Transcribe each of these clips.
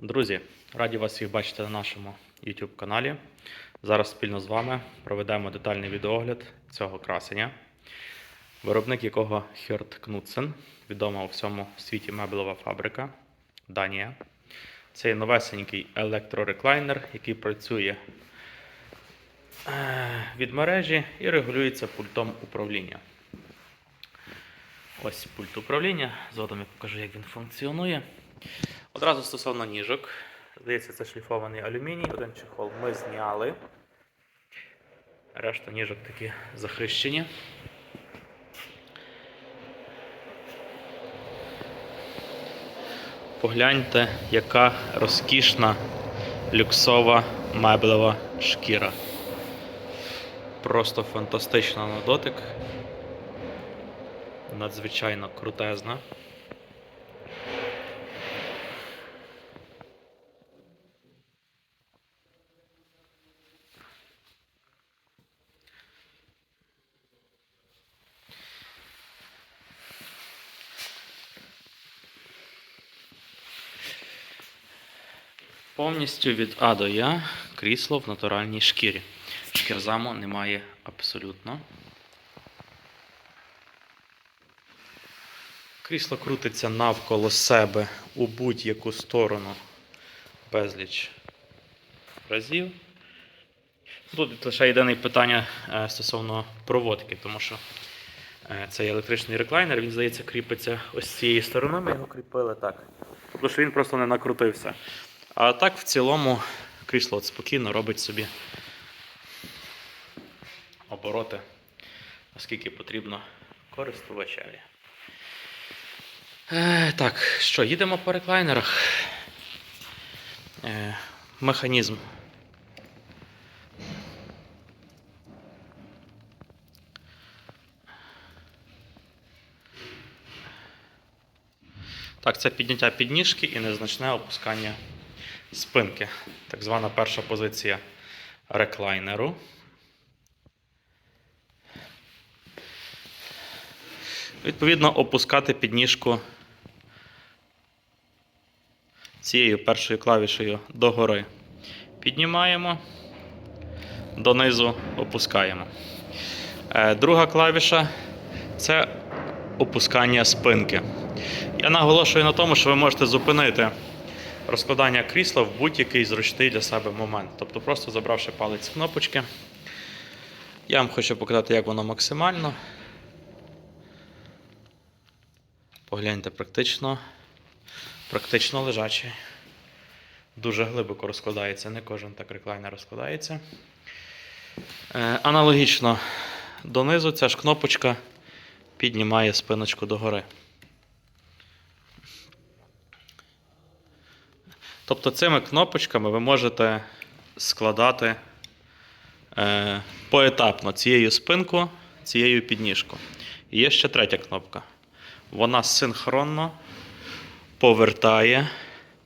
Друзі, раді вас всіх бачити на нашому YouTube каналі. Зараз спільно з вами проведемо детальний відеогляд цього красення, виробник якого Хьорт Кнутсен, відома у всьому світі меблева фабрика Данія. Це новесенький електрореклайнер, який працює е, від мережі і регулюється пультом управління. Ось пульт управління. Згодом я покажу, як він функціонує. Одразу стосовно ніжок. Здається, це шліфований алюміній, один чехол ми зняли. Решта ніжок такі захищені. Погляньте, яка розкішна люксова меблева шкіра. Просто фантастична на дотик. Надзвичайно крутезна. Повністю від А до Я крісло в натуральній шкірі. Шкірзаму немає абсолютно. Крісло крутиться навколо себе у будь-яку сторону безліч разів. Тут лише єдине питання е, стосовно проводки, тому що е, цей електричний реклайнер, він, здається, кріпиться ось з цієї сторони. Ми його кріпили так. Тобто, що він просто не накрутився. А так, в цілому, крісло от спокійно робить собі обороти, наскільки потрібно користувачеві. Е, так, що, їдемо по реклайнерах. Е, механізм. Так, це підняття підніжки і незначне опускання спинки. Так звана перша позиція реклайнеру. Відповідно, опускати підніжку цією першою клавішею догори. Піднімаємо, донизу опускаємо. Е, Друга клавіша це опускання спинки. Я наголошую на тому, що ви можете зупинити розкладання крісла в будь-який зручний для себе момент. Тобто, просто забравши палець кнопочки. Я вам хочу показати, як воно максимально. Погляньте практично, практично лежачий. Дуже глибоко розкладається, не кожен так реклайнер розкладається. Е, аналогічно донизу ця ж кнопочка піднімає спиночку догори. Тобто цими кнопочками ви можете складати е, поетапно цією спинку, цією підніжку. І є ще третя кнопка. Вона синхронно повертає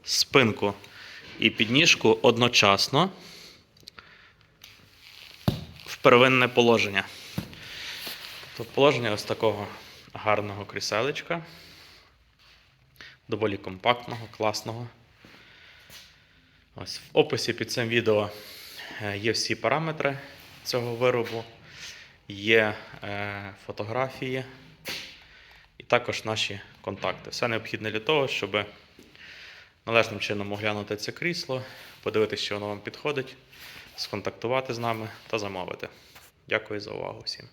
спинку і підніжку одночасно в первинне положення. Тобто положення ось такого гарного кріселечка, доволі компактного, класного. Ось в описі під цим відео е, є всі параметри цього виробу, є е, фотографії і також наші контакти. Все необхідне для того, щоб належним чином оглянути це крісло, подивитися, що воно вам підходить, сконтактувати з нами та замовити. Дякую за увагу всім.